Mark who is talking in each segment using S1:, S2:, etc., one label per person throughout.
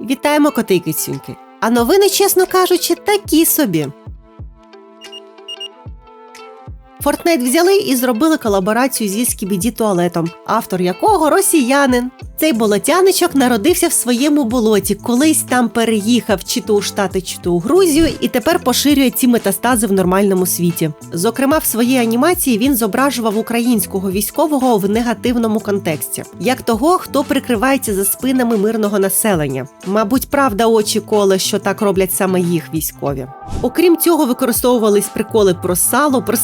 S1: Вітаємо коти і кицюньки. А новини, чесно кажучи, такі собі. Fortnite взяли і зробили колаборацію зі Скібіді туалетом, автор якого росіянин. Цей болотяничок народився в своєму болоті, колись там переїхав чи то у Штати, чи то у Грузію, і тепер поширює ці метастази в нормальному світі. Зокрема, в своїй анімації він зображував українського військового в негативному контексті, як того, хто прикривається за спинами мирного населення. Мабуть, правда, очі коле, що так роблять саме їх військові. Окрім цього, використовувались приколи про сало, про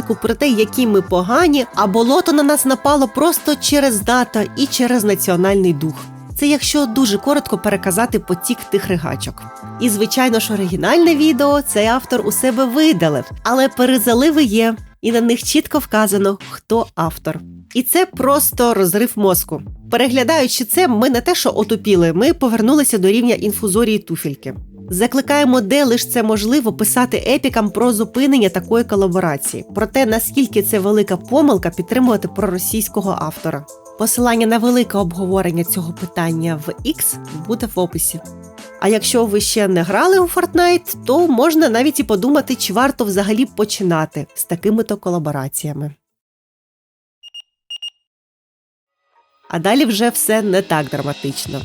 S1: символіку, про те, які ми погані, а болото на нас напало просто через дата і через національний дух. Це якщо дуже коротко переказати потік тих ригачок. І звичайно ж, оригінальне відео цей автор у себе видалив, але перезаливи є, і на них чітко вказано, хто автор. І це просто розрив мозку. Переглядаючи це, ми не те, що отупіли, ми повернулися до рівня інфузорії туфельки. Закликаємо, де лиш це можливо, писати епікам про зупинення такої колаборації, про те, наскільки це велика помилка підтримувати проросійського автора. Посилання на велике обговорення цього питання в X буде в описі. А якщо ви ще не грали у Fortnite, то можна навіть і подумати, чи варто взагалі починати з такими то колабораціями. А далі вже все не так драматично.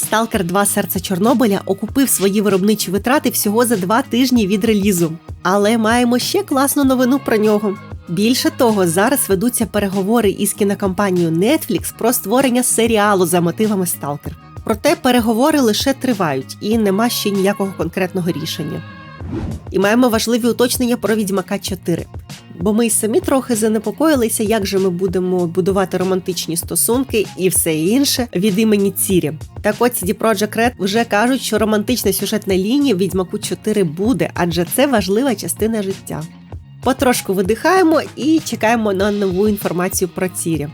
S1: Сталкер 2 серце Чорнобиля окупив свої виробничі витрати всього за два тижні від релізу. Але маємо ще класну новину про нього. Більше того, зараз ведуться переговори із кінокомпанією Netflix про створення серіалу за мотивами Сталкер. Проте переговори лише тривають і нема ще ніякого конкретного рішення. І маємо важливі уточнення про Відьмака 4. Бо ми й самі трохи занепокоїлися, як же ми будемо будувати романтичні стосунки і все інше від імені Цірі. Так от CD Projekt Red вже кажуть, що романтична сюжетна лінія Відьмаку 4 буде, адже це важлива частина життя. Потрошку видихаємо і чекаємо на нову інформацію про Цірі.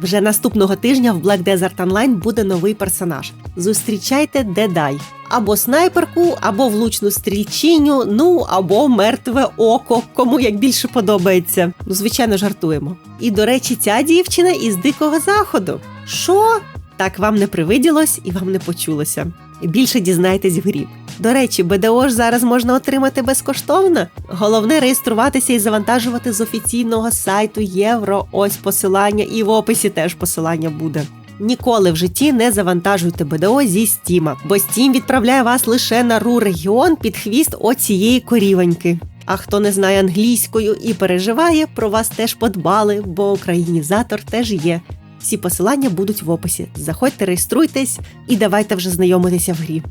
S1: Вже наступного тижня в Black Desert Online буде новий персонаж. Зустрічайте Дедай. Або снайперку, або влучну стрільчиню, ну або мертве око, кому як більше подобається. Ну, звичайно, жартуємо. І до речі, ця дівчина із дикого заходу. Що? Так вам не привиділось і вам не почулося. Більше дізнайтесь в грі. До речі, БДО ж зараз можна отримати безкоштовно. Головне реєструватися і завантажувати з офіційного сайту Євро. Ось посилання, і в описі теж посилання буде. Ніколи в житті не завантажуйте БДО зі Стіма, бо Стім відправляє вас лише на ру регіон під хвіст оцієї корівоньки. А хто не знає англійською і переживає, про вас теж подбали, бо українізатор теж є. Всі посилання будуть в описі. Заходьте, реєструйтесь і давайте вже знайомитися в грі.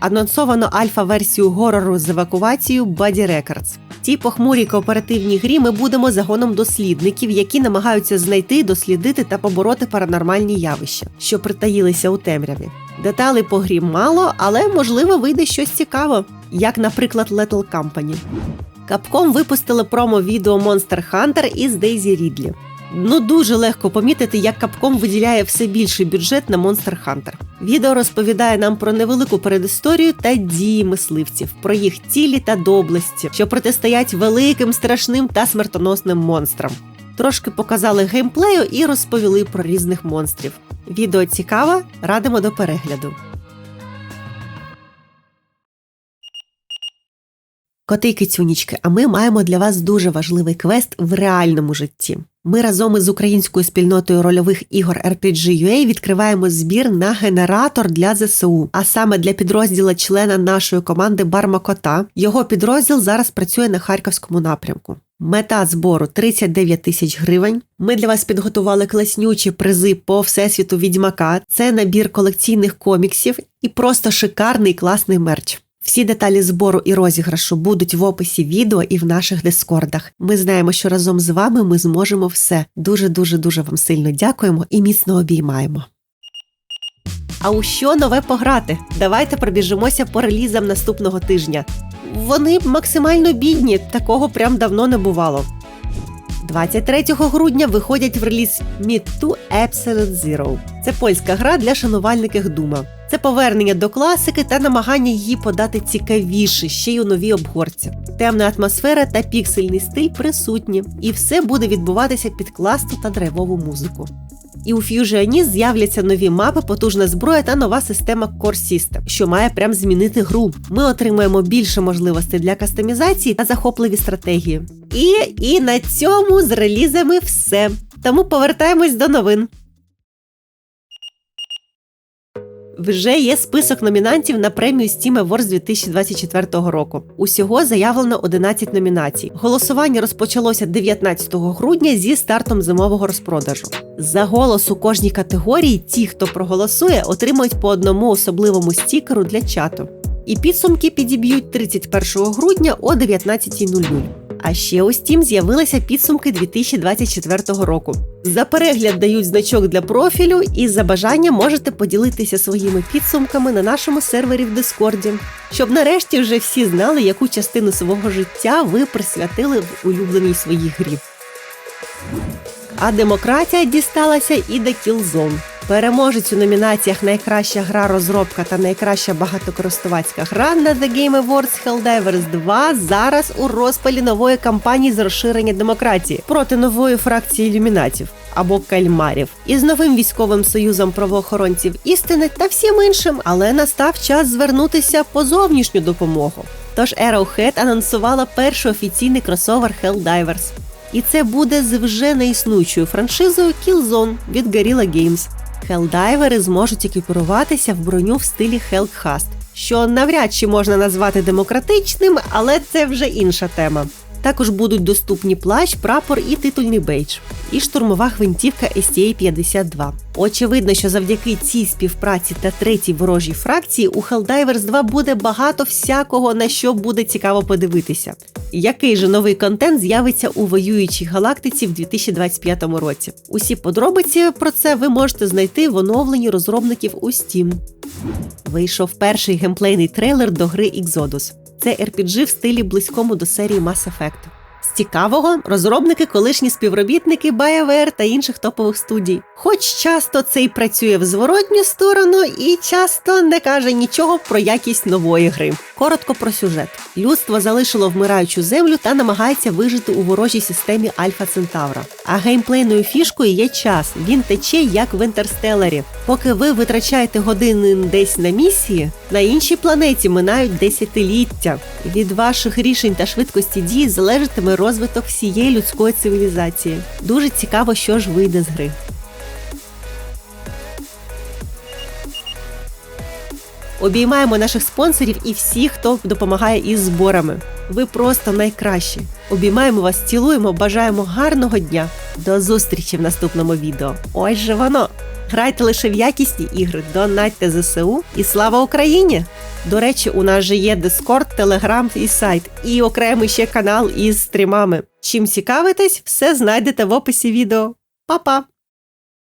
S1: Анонсовано альфа-версію горору з евакуацією Records. В цій похмурій кооперативній грі ми будемо загоном дослідників, які намагаються знайти, дослідити та побороти паранормальні явища, що притаїлися у темряві. Деталей по грі мало, але можливо вийде щось цікаво, як, наприклад, Little Company. Capcom випустили промо-відео Monster Hunter із Дейзі Рідлі. Ну дуже легко помітити, як Capcom виділяє все більший бюджет на Monster Hunter. Відео розповідає нам про невелику передісторію та дії мисливців, про їх цілі та доблесті, що протистоять великим, страшним та смертоносним монстрам. Трошки показали геймплею і розповіли про різних монстрів. Відео цікаве, радимо до перегляду. Коти й кицюнічки, а ми маємо для вас дуже важливий квест в реальному житті. Ми разом із українською спільнотою рольових ігор RPG.ua відкриваємо збір на генератор для ЗСУ, а саме для підрозділу члена нашої команди Барма Кота. Його підрозділ зараз працює на харківському напрямку. Мета збору 39 тисяч гривень. Ми для вас підготували класнючі призи по всесвіту відьмака. Це набір колекційних коміксів і просто шикарний класний мерч. Всі деталі збору і розіграшу будуть в описі відео і в наших дискордах. Ми знаємо, що разом з вами ми зможемо все. Дуже дуже дуже вам сильно дякуємо і міцно обіймаємо. А у що нове пограти? Давайте пробіжимося по релізам наступного тижня. Вони максимально бідні, такого прям давно не бувало. 23 грудня виходять в реліз Meet 2 Absolute Zero. Це польська гра для шанувальників Дума. Це повернення до класики та намагання її подати цікавіше, ще й у новій обгорці. Темна атмосфера та піксельний стиль присутні, і все буде відбуватися під класну та драйвову музику. І у Fusionis з'являться нові мапи, потужна зброя та нова система Core System, що має прям змінити гру. Ми отримаємо більше можливостей для кастомізації та захопливі стратегії. І, і на цьому з релізами все. Тому повертаємось до новин. Вже є список номінантів на премію Steam Awards 2024 року. Усього заявлено 11 номінацій. Голосування розпочалося 19 грудня зі стартом зимового розпродажу. За голос у кожній категорії ті, хто проголосує, отримають по одному особливому стікеру для чату. І підсумки підіб'ють 31 грудня о 19.00. А ще у Steam з'явилися підсумки 2024 року. За перегляд дають значок для профілю, і за бажання можете поділитися своїми підсумками на нашому сервері в Дискорді, щоб нарешті вже всі знали, яку частину свого життя ви присвятили в улюбленій своїй грі. А демократія дісталася і до Killzone. Переможець у номінаціях Найкраща гра розробка та найкраща багатокористувацька гра на The Game Awards Helldivers 2 зараз у розпалі нової кампанії з розширення демократії проти нової фракції ілюмінатів або кальмарів із новим військовим союзом правоохоронців істини та всім іншим, але настав час звернутися по зовнішню допомогу. Тож Arrowhead анонсувала перший офіційний кросовер Helldivers. І це буде з вже неіснуючою франшизою Killzone від Guerrilla Games. Хелдайвери зможуть екіпіруватися в броню в стилі Хелкхаст, що навряд чи можна назвати демократичним, але це вже інша тема. Також будуть доступні плащ, прапор і титульний бейдж, і штурмова гвинтівка STA-52. Очевидно, що завдяки цій співпраці та третій ворожій фракції у Helldivers 2 буде багато всякого, на що буде цікаво подивитися. Який же новий контент з'явиться у воюючій галактиці в 2025 році? Усі подробиці про це ви можете знайти в оновленні розробників у Steam. Вийшов перший геймплейний трейлер до гри Exodus. Це RPG в стилі близькому до серії Mass Effect. З цікавого розробники колишні співробітники BioWare та інших топових студій. Хоч часто це й працює в зворотню сторону, і часто не каже нічого про якість нової гри. Коротко про сюжет: людство залишило вмираючу землю та намагається вижити у ворожій системі Альфа Центавра. А геймплейною фішкою є час. Він тече як в інтерстелері. Поки ви витрачаєте години десь на місії, на іншій планеті минають десятиліття. Від ваших рішень та швидкості дій залежатиме розвиток всієї людської цивілізації. Дуже цікаво, що ж вийде з гри. Обіймаємо наших спонсорів і всіх, хто допомагає із зборами. Ви просто найкращі. Обіймаємо вас, цілуємо, бажаємо гарного дня. До зустрічі в наступному відео. Ось же воно! Грайте лише в якісні ігри, донатьте ЗСУ і слава Україні! До речі, у нас же є Discord, Телеграм і сайт, і окремий ще канал із стрімами. Чим цікавитесь, все знайдете в описі відео. Па-па!